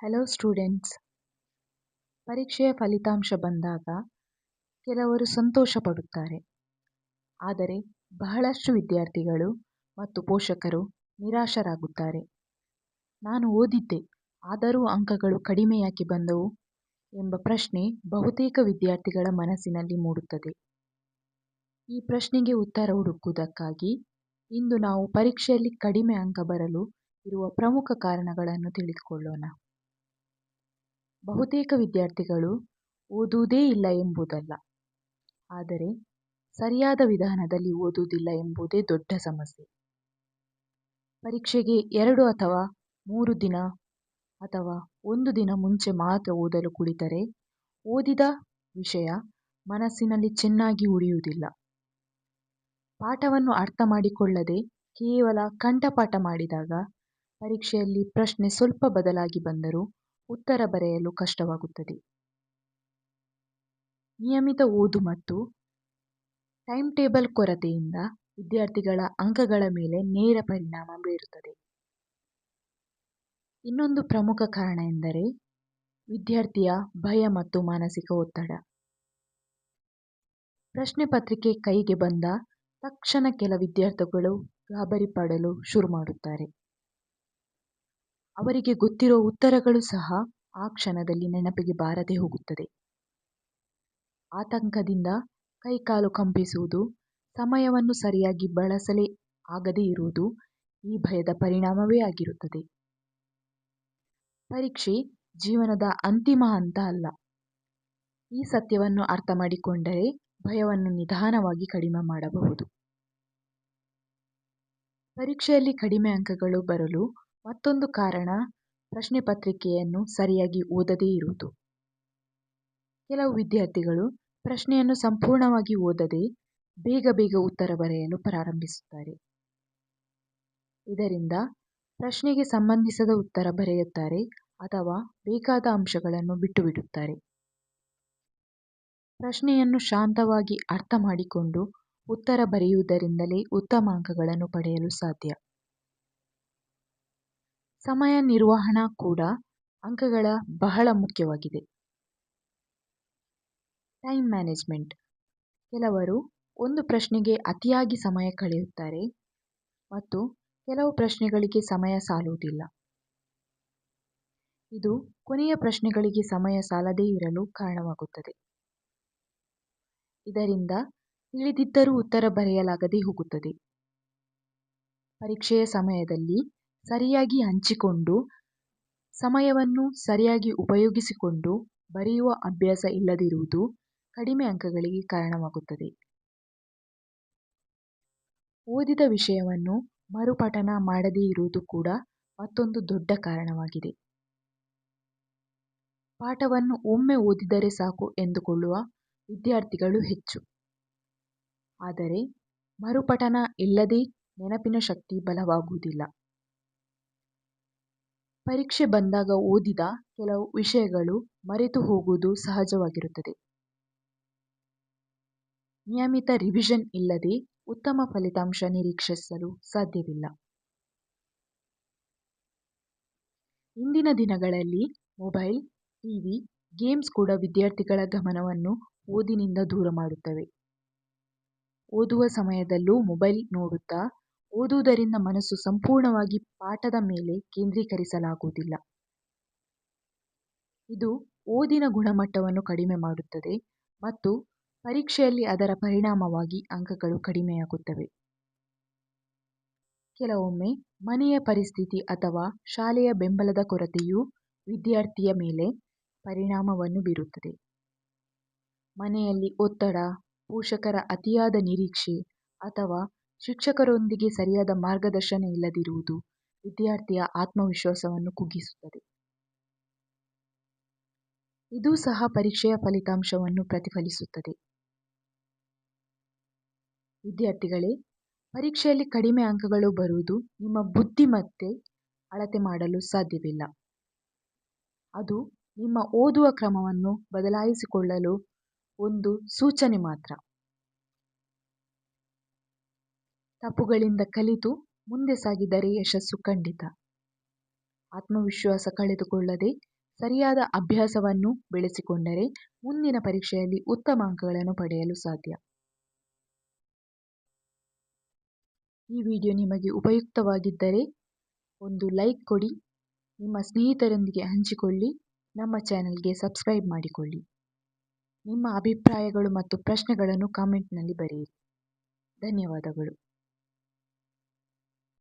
Hello students ಪರೀಕ್ಷೆಯ ಫಲಿತಾಂಶ ಬಂದಾಗ ಕೆಲವರು ಸಂತೋಷ ಪಡುತ್ತಾರೆ ಆದರೆ ಬಹಳಷ್ಟು ವಿದ್ಯಾರ್ಥಿಗಳು ಮತ್ತು ಪೋಷಕರು ನಿರಾಶರಾಗುತ್ತಾರೆ. ನಾನು ಓದಿದ್ದೆ, ಆದರೂ ಅಂಕಗಳು ಕಡಿಮೆ ಯಾಕೆ ಬಂದವು ಎಂಬ ಪ್ರಶ್ನೆ ಬಹುತೇಕ ವಿದ್ಯಾರ್ಥಿಗಳ ಮನಸ್ಸಿನಲ್ಲಿ ಮೂಡುತ್ತದೆ. ಈ ಪ್ರಶ್ನೆಗೆ ಉತ್ತರ ಹುಡುಕುವುದಕ್ಕಾಗಿ ಇಂದು ನಾವು ಪರೀಕ್ಷೆಯಲ್ಲಿ ಕಡಿಮೆ ಅಂಕ ಬರಲು ಇರುವ ಪ್ರಮುಖ ಕಾರಣಗಳನ್ನು ತಿಳಿದುಕೊಳ್ಳೋಣ. ಬಹುತೇಕ ವಿದ್ಯಾರ್ಥಿಗಳು ಓದುವುದೇ ಇಲ್ಲ ಎಂಬುದಲ್ಲ. ಆದರೆ ಸರಿಯಾದ ವಿಧಾನದಲ್ಲಿ ಓದುವುದಿಲ್ಲ ಎಂಬುದೇ ದೊಡ್ಡ ಸಮಸ್ಯೆ. ಪರೀಕ್ಷೆಗೆ ಎರಡು ಅಥವಾ ಮೂರು ದಿನ ಅಥವಾ ಒಂದು ದಿನ ಮುಂಚೆ ಮಾತ್ರ ಓದಲು ಕುಳಿತರೆ ಓದಿದ ವಿಷಯ ಮನಸ್ಸಿನಲ್ಲಿ ಚೆನ್ನಾಗಿ ಉಳಿಯುವುದಿಲ್ಲ. ಪಾಠವನ್ನು ಅರ್ಥ ಮಾಡಿಕೊಳ್ಳದೆ ಕೇವಲ ಕಂಠಪಾಠ ಮಾಡಿದಾಗ ಪರೀಕ್ಷೆಯಲ್ಲಿ ಪ್ರಶ್ನೆ ಸ್ವಲ್ಪ ಬದಲಾಗಿ ಬಂದರೂ ಉತ್ತರ ಬರೆಯಲು ಕಷ್ಟವಾಗುತ್ತದೆ. ನಿಯಮಿತ ಓದು ಮತ್ತು ಟೈಮ್ ಟೇಬಲ್ ಕೊರತೆಯಿಂದ ವಿದ್ಯಾರ್ಥಿಗಳ ಅಂಕಗಳ ಮೇಲೆ ನೇರ ಪರಿಣಾಮ ಬೀರುತ್ತದೆ. ಇನ್ನೊಂದು ಪ್ರಮುಖ ಕಾರಣ ಎಂದರೆ ವಿದ್ಯಾರ್ಥಿಯ ಭಯ ಮತ್ತು ಮಾನಸಿಕ ಒತ್ತಡ. ಪ್ರಶ್ನೆ ಪತ್ರಿಕೆ ಕೈಗೆ ಬಂದ ತಕ್ಷಣ ಕೆಲ ವಿದ್ಯಾರ್ಥಿಗಳು ಗಾಬರಿ ಪಡಲು ಶುರು ಮಾಡುತ್ತಾರೆ. ಅವರಿಗೆ ಗೊತ್ತಿರೋ ಉತ್ತರಗಳು ಸಹ ಆ ಕ್ಷಣದಲ್ಲಿ ನೆನಪಿಗೆ ಬಾರದೆ ಹೋಗುತ್ತದೆ. ಆತಂಕದಿಂದ ಕೈಕಾಲು ಕಂಪಿಸುವುದು, ಸಮಯವನ್ನು ಸರಿಯಾಗಿ ಬಳಸಲೇ ಆಗದೇ ಇರುವುದು ಈ ಭಯದ ಪರಿಣಾಮವೇ ಆಗಿರುತ್ತದೆ. ಪರೀಕ್ಷೆ ಜೀವನದ ಅಂತಿಮ ಹಂತ ಅಲ್ಲ. ಈ ಸತ್ಯವನ್ನು ಅರ್ಥ ಮಾಡಿಕೊಂಡರೆ ಭಯವನ್ನು ನಿಧಾನವಾಗಿ ಕಡಿಮೆ ಮಾಡಬಹುದು. ಪರೀಕ್ಷೆಯಲ್ಲಿ ಕಡಿಮೆ ಅಂಕಗಳು ಬರಲು ಮತ್ತೊಂದು ಕಾರಣ ಪ್ರಶ್ನೆ ಪತ್ರಿಕೆಯನ್ನು ಸರಿಯಾಗಿ ಓದದೇ ಇರುವುದು. ಕೆಲವು ವಿದ್ಯಾರ್ಥಿಗಳು ಪ್ರಶ್ನೆಯನ್ನು ಸಂಪೂರ್ಣವಾಗಿ ಓದದೆ ಬೇಗ ಬೇಗ ಉತ್ತರ ಬರೆಯಲು ಪ್ರಾರಂಭಿಸುತ್ತಾರೆ. ಇದರಿಂದ ಪ್ರಶ್ನೆಗೆ ಸಂಬಂಧಿಸದ ಉತ್ತರ ಬರೆಯುತ್ತಾರೆ ಅಥವಾ ಬೇಕಾದ ಅಂಶಗಳನ್ನು ಬಿಟ್ಟು ಬಿಡುತ್ತಾರೆ ಪ್ರಶ್ನೆಯನ್ನು ಶಾಂತವಾಗಿ ಅರ್ಥ ಮಾಡಿಕೊಂಡು ಉತ್ತರ ಬರೆಯುವುದರಿಂದಲೇ ಉತ್ತಮ ಅಂಕಗಳನ್ನು ಪಡೆಯಲು ಸಾಧ್ಯ. ಸಮಯ ನಿರ್ವಹಣಾ ಕೂಡ ಅಂಕಗಳ ಬಹಳ ಮುಖ್ಯವಾಗಿದೆ. ಟೈಮ್ ಮ್ಯಾನೇಜ್ಮೆಂಟ್ ಕೆಲವರು ಒಂದು ಪ್ರಶ್ನೆಗೆ ಅತಿಯಾಗಿ ಸಮಯ ಕಳೆಯುತ್ತಾರೆ ಮತ್ತು ಕೆಲವು ಪ್ರಶ್ನೆಗಳಿಗೆ ಸಮಯ ಸಾಲುವುದಿಲ್ಲ. ಇದು ಕೊನೆಯ ಪ್ರಶ್ನೆಗಳಿಗೆ ಸಮಯ ಸಾಲದೇ ಇರಲು ಕಾರಣವಾಗುತ್ತದೆ. ಇದರಿಂದ ತಿಳಿದಿದ್ದರೂ ಉತ್ತರ ಬರೆಯಲಾಗದೇ ಹೋಗುತ್ತದೆ. ಪರೀಕ್ಷೆಯ ಸಮಯದಲ್ಲಿ ಸರಿಯಾಗಿ ಹಂಚಿಕೊಂಡು, ಸಮಯವನ್ನು ಸರಿಯಾಗಿ ಉಪಯೋಗಿಸಿಕೊಂಡು ಬರೆಯುವ ಅಭ್ಯಾಸ ಇಲ್ಲದಿರುವುದು ಕಡಿಮೆ ಅಂಕಗಳಿಗೆ ಕಾರಣವಾಗುತ್ತದೆ. ಓದಿದ ವಿಷಯವನ್ನು ಮರುಪಠನ ಮಾಡದೇ ಇರುವುದು ಕೂಡ ಮತ್ತೊಂದು ದೊಡ್ಡ ಕಾರಣವಾಗಿದೆ. ಪಾಠವನ್ನು ಒಮ್ಮೆ ಓದಿದರೆ ಸಾಕು ಎಂದುಕೊಳ್ಳುವ ವಿದ್ಯಾರ್ಥಿಗಳು ಹೆಚ್ಚು. ಆದರೆ ಮರುಪಠನ ಇಲ್ಲದೇ ನೆನಪಿನ ಶಕ್ತಿ ಬಲವಾಗುವುದಿಲ್ಲ. ಪರೀಕ್ಷೆ ಬಂದಾಗ ಓದಿದ ಕೆಲವು ವಿಷಯಗಳು ಮರೆತು ಹೋಗುವುದು ಸಹಜವಾಗಿರುತ್ತದೆ. ನಿಯಮಿತ ರಿವಿಷನ್ ಇಲ್ಲದೆ ಉತ್ತಮ ಫಲಿತಾಂಶ ನಿರೀಕ್ಷಿಸಲು ಸಾಧ್ಯವಿಲ್ಲ. ಇಂದಿನ ದಿನಗಳಲ್ಲಿ ಮೊಬೈಲ್, ಟಿವಿ, ಗೇಮ್ಸ್ ಕೂಡ ವಿದ್ಯಾರ್ಥಿಗಳ ಗಮನವನ್ನು ಓದಿನಿಂದ ದೂರ ಮಾಡುತ್ತವೆ. ಓದುವ ಸಮಯದಲ್ಲೂ ಮೊಬೈಲ್ ನೋಡುತ್ತಾ ಓದುವುದರಿಂದ ಮನಸ್ಸು ಸಂಪೂರ್ಣವಾಗಿ ಪಾಠದ ಮೇಲೆ ಕೇಂದ್ರೀಕರಿಸಲಾಗುವುದಿಲ್ಲ. ಇದು ಓದಿನ ಗುಣಮಟ್ಟವನ್ನು ಕಡಿಮೆ ಮಾಡುತ್ತದೆ ಮತ್ತು ಪರೀಕ್ಷೆಯಲ್ಲಿ ಅದರ ಪರಿಣಾಮವಾಗಿ ಅಂಕಗಳು ಕಡಿಮೆಯಾಗುತ್ತವೆ. ಕೆಲವೊಮ್ಮೆ ಮನೆಯ ಪರಿಸ್ಥಿತಿ ಅಥವಾ ಶಾಲೆಯ ಬೆಂಬಲದ ಕೊರತೆಯು ವಿದ್ಯಾರ್ಥಿಯ ಮೇಲೆ ಪರಿಣಾಮವನ್ನು ಬೀರುತ್ತದೆ. ಮನೆಯಲ್ಲಿ ಒತ್ತಡ, ಪೋಷಕರ ಅತಿಯಾದ ನಿರೀಕ್ಷೆ ಅಥವಾ ಶಿಕ್ಷಕರೊಂದಿಗೆ ಸರಿಯಾದ ಮಾರ್ಗದರ್ಶನ ಇಲ್ಲದಿರುವುದು ವಿದ್ಯಾರ್ಥಿಯ ಆತ್ಮವಿಶ್ವಾಸವನ್ನು ಕುಗ್ಗಿಸುತ್ತದೆ. ಇದು ಸಹ ಪರೀಕ್ಷೆಯ ಫಲಿತಾಂಶವನ್ನು ಪ್ರತಿಫಲಿಸುತ್ತದೆ. ವಿದ್ಯಾರ್ಥಿಗಳೇ, ಪರೀಕ್ಷೆಯಲ್ಲಿ ಕಡಿಮೆ ಅಂಕಗಳು ಬರುವುದು ನಿಮ್ಮ ಬುದ್ಧಿಮತ್ತೆ ಅಳತೆ ಮಾಡಲು ಸಾಧ್ಯವಿಲ್ಲ. ಅದು ನಿಮ್ಮ ಓದುವ ಕ್ರಮವನ್ನು ಬದಲಾಯಿಸಿಕೊಳ್ಳಲು ಒಂದು ಸೂಚನೆ ಮಾತ್ರ. ತಪ್ಪುಗಳಿಂದ ಕಲಿತು ಮುಂದೆ ಸಾಗಿದರೆ ಯಶಸ್ಸು ಖಂಡಿತ. ಆತ್ಮವಿಶ್ವಾಸ ಕಳೆದುಕೊಳ್ಳದೆ ಸರಿಯಾದ ಅಭ್ಯಾಸವನ್ನು ಬೆಳೆಸಿಕೊಂಡರೆ ಮುಂದಿನ ಪರೀಕ್ಷೆಯಲ್ಲಿ ಉತ್ತಮ ಅಂಕಗಳನ್ನು ಪಡೆಯಲು ಸಾಧ್ಯ. ಈ ವಿಡಿಯೋ ನಿಮಗೆ ಉಪಯುಕ್ತವಾಗಿದ್ದರೆ ಒಂದು ಲೈಕ್ ಕೊಡಿ, ನಿಮ್ಮ ಸ್ನೇಹಿತರೊಂದಿಗೆ ಹಂಚಿಕೊಳ್ಳಿ, ನಮ್ಮ ಚಾನೆಲ್ಗೆ ಸಬ್ಸ್ಕ್ರೈಬ್ ಮಾಡಿಕೊಳ್ಳಿ. ನಿಮ್ಮ ಅಭಿಪ್ರಾಯಗಳು ಮತ್ತು ಪ್ರಶ್ನೆಗಳನ್ನು ಕಾಮೆಂಟ್ನಲ್ಲಿ ಬರೆಯಿರಿ. ಧನ್ಯವಾದಗಳು.